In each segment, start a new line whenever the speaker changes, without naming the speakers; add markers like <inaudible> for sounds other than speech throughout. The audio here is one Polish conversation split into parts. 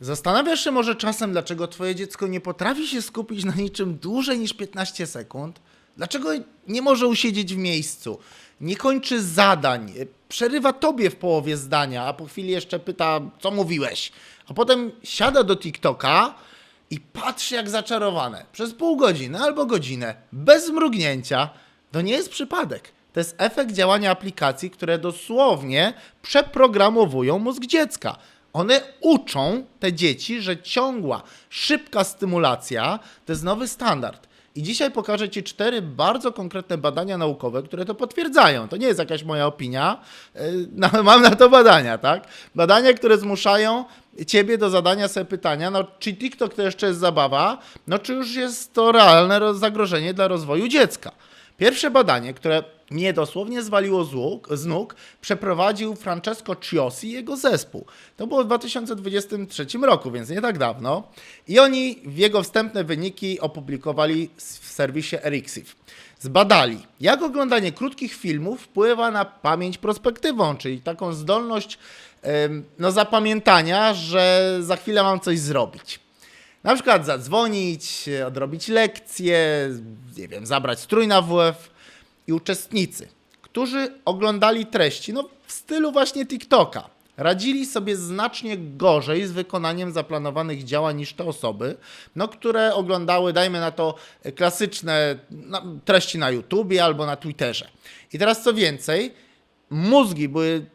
Zastanawiasz się może czasem, dlaczego twoje dziecko nie potrafi się skupić na niczym dłużej niż 15 sekund? Dlaczego nie może usiedzieć w miejscu? Nie kończy zadań, przerywa tobie w połowie zdania, a po chwili jeszcze pyta, co mówiłeś. A potem siada do TikToka i patrzy jak zaczarowane. Przez pół godziny albo godzinę, bez mrugnięcia. To nie jest przypadek. To jest efekt działania aplikacji, które dosłownie przeprogramowują mózg dziecka. One uczą te dzieci, że ciągła, szybka stymulacja to jest nowy standard. I dzisiaj pokażę Ci cztery bardzo konkretne badania naukowe, które to potwierdzają. To nie jest jakaś moja opinia, yy, <laughs> no, mam na to badania, tak? Badania, które zmuszają Ciebie do zadania sobie pytania, no czy TikTok to jeszcze jest zabawa, no czy już jest to realne zagrożenie dla rozwoju dziecka. Pierwsze badanie, które mnie dosłownie zwaliło z, z nóg, przeprowadził Francesco Ciosi i jego zespół. To było w 2023 roku, więc nie tak dawno. I oni jego wstępne wyniki opublikowali w serwisie Erixiv. Zbadali, jak oglądanie krótkich filmów wpływa na pamięć prospektywą, czyli taką zdolność no, zapamiętania, że za chwilę mam coś zrobić. Na przykład zadzwonić, odrobić lekcję, nie wiem, zabrać strój na WF i uczestnicy, którzy oglądali treści, no w stylu właśnie TikToka, radzili sobie znacznie gorzej z wykonaniem zaplanowanych działań niż te osoby, no, które oglądały, dajmy na to, klasyczne no, treści na YouTubie albo na Twitterze. I teraz co więcej, mózgi były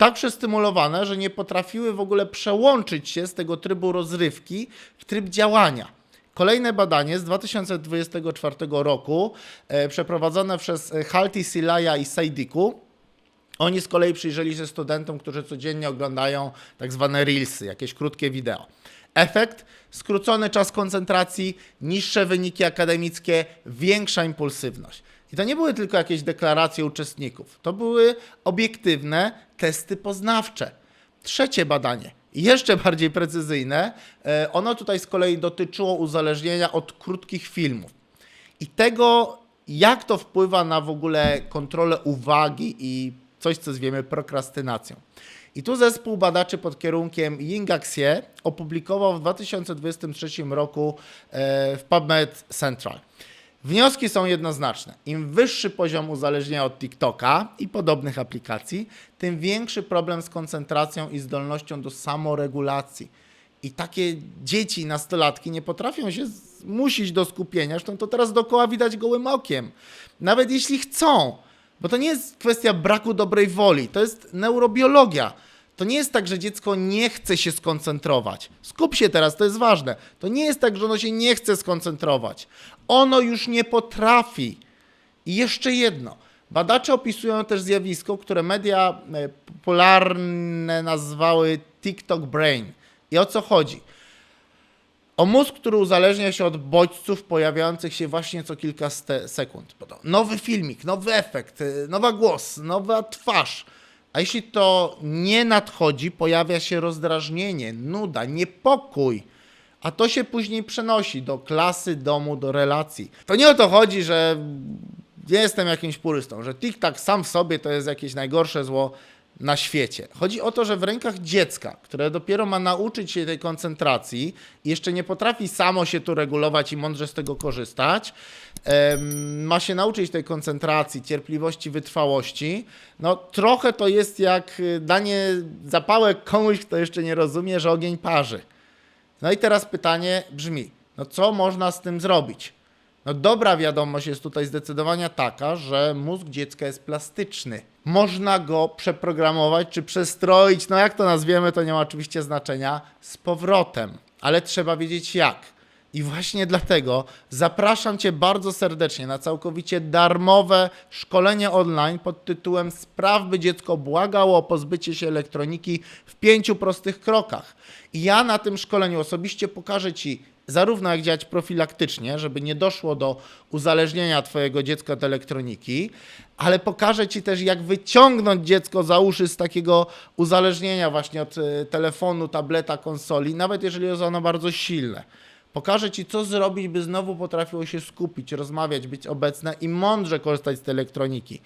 tak przestymulowane, że nie potrafiły w ogóle przełączyć się z tego trybu rozrywki w tryb działania. Kolejne badanie z 2024 roku, e, przeprowadzone przez e, Halti Silaya i Saidiku, oni z kolei przyjrzeli się studentom, którzy codziennie oglądają tak zwane reelsy, jakieś krótkie wideo. Efekt? Skrócony czas koncentracji, niższe wyniki akademickie, większa impulsywność. I to nie były tylko jakieś deklaracje uczestników, to były obiektywne testy poznawcze. Trzecie badanie, jeszcze <laughs> bardziej precyzyjne, e, ono tutaj z kolei dotyczyło uzależnienia od krótkich filmów i tego, jak to wpływa na w ogóle kontrolę uwagi i coś, co zwiemy prokrastynacją. I tu zespół badaczy pod kierunkiem Yinga Xie opublikował w 2023 roku e, w PubMed Central. Wnioski są jednoznaczne. Im wyższy poziom uzależnienia od TikToka i podobnych aplikacji, tym większy problem z koncentracją i zdolnością do samoregulacji. I takie dzieci, nastolatki nie potrafią się zmusić do skupienia, zresztą to teraz dookoła widać gołym okiem. Nawet jeśli chcą, bo to nie jest kwestia braku dobrej woli, to jest neurobiologia. To nie jest tak, że dziecko nie chce się skoncentrować. Skup się teraz, to jest ważne. To nie jest tak, że ono się nie chce skoncentrować. Ono już nie potrafi. I jeszcze jedno. Badacze opisują też zjawisko, które media e, popularne nazwały TikTok Brain. I o co chodzi? O mózg, który uzależnia się od bodźców pojawiających się właśnie co kilka sekund. Nowy filmik, nowy efekt, y, nowa głos, nowa twarz. A jeśli to nie nadchodzi, pojawia się rozdrażnienie, nuda, niepokój. A to się później przenosi do klasy, domu, do relacji. To nie o to chodzi, że nie jestem jakimś purystą, że TikTok sam w sobie to jest jakieś najgorsze zło na świecie. Chodzi o to, że w rękach dziecka, które dopiero ma nauczyć się tej koncentracji jeszcze nie potrafi samo się tu regulować i mądrze z tego korzystać, ma się nauczyć tej koncentracji, cierpliwości, wytrwałości. No trochę to jest jak y, danie zapałek komuś, kto jeszcze nie rozumie, że ogień parzy. No i teraz pytanie brzmi, no co można z tym zrobić? No dobra wiadomość jest tutaj zdecydowanie taka, że mózg dziecka jest plastyczny. Można go przeprogramować czy przestroić, no jak to nazwiemy, to nie ma oczywiście znaczenia, z powrotem. Ale trzeba wiedzieć jak. I właśnie dlatego zapraszam Cię bardzo serdecznie na całkowicie darmowe szkolenie online pod tytułem Spraw, by dziecko błagało o pozbycie się elektroniki w pięciu prostych krokach. I ja na tym szkoleniu osobiście pokażę Ci zarówno jak działać profilaktycznie, żeby nie doszło do uzależnienia Twojego dziecka od elektroniki, ale pokażę Ci też, jak wyciągnąć dziecko za uszy z takiego uzależnienia właśnie od e, telefonu, tableta, konsoli, nawet jeżeli jest ono bardzo silne. Pokażę Ci, co zrobić, by znowu potrafiło się skupić, rozmawiać, być obecne i mądrze korzystać z tej elektroniki.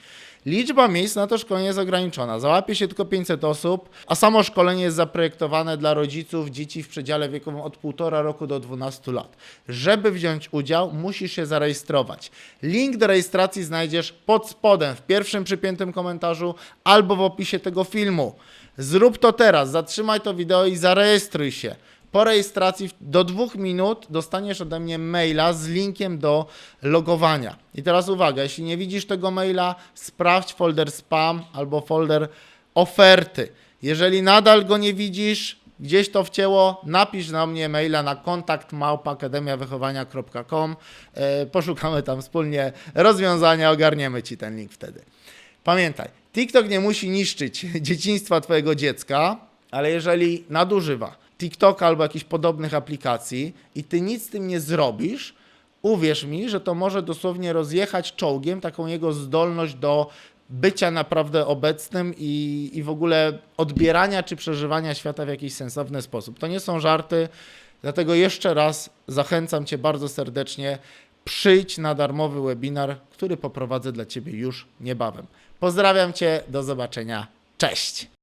Liczba miejsc na to szkolenie jest ograniczona. Załapie się tylko 500 osób, a samo szkolenie jest zaprojektowane dla rodziców dzieci w przedziale wiekowym od 1,5 roku do 12 lat. Żeby wziąć udział, musisz się zarejestrować. Link do rejestracji znajdziesz pod spodem, w pierwszym przypiętym komentarzu albo w opisie tego filmu. Zrób to teraz, zatrzymaj to wideo i zarejestruj się. Po rejestracji do dwóch minut dostaniesz ode mnie maila z linkiem do logowania. I teraz uwaga, jeśli nie widzisz tego maila, sprawdź folder spam albo folder oferty. Jeżeli nadal go nie widzisz, gdzieś to wcięło, napisz na mnie maila na kontakt małpa.akademiawychowania.com. E, Poszukamy tam wspólnie rozwiązania, ogarniemy Ci ten link wtedy. Pamiętaj, TikTok nie musi niszczyć <laughs> dzieciństwa Twojego dziecka, ale jeżeli nadużywa TikToka albo jakichś podobnych aplikacji i Ty nic z tym nie zrobisz, uwierz mi, że to może dosłownie rozjechać czołgiem taką jego zdolność do bycia naprawdę obecnym i, i w ogóle odbierania czy przeżywania świata w jakiś sensowny sposób. To nie są żarty, dlatego jeszcze raz zachęcam Cię bardzo serdecznie. Przyjdź na darmowy webinar, który poprowadzę dla Ciebie już niebawem. Pozdrawiam Cię, do zobaczenia. Cześć!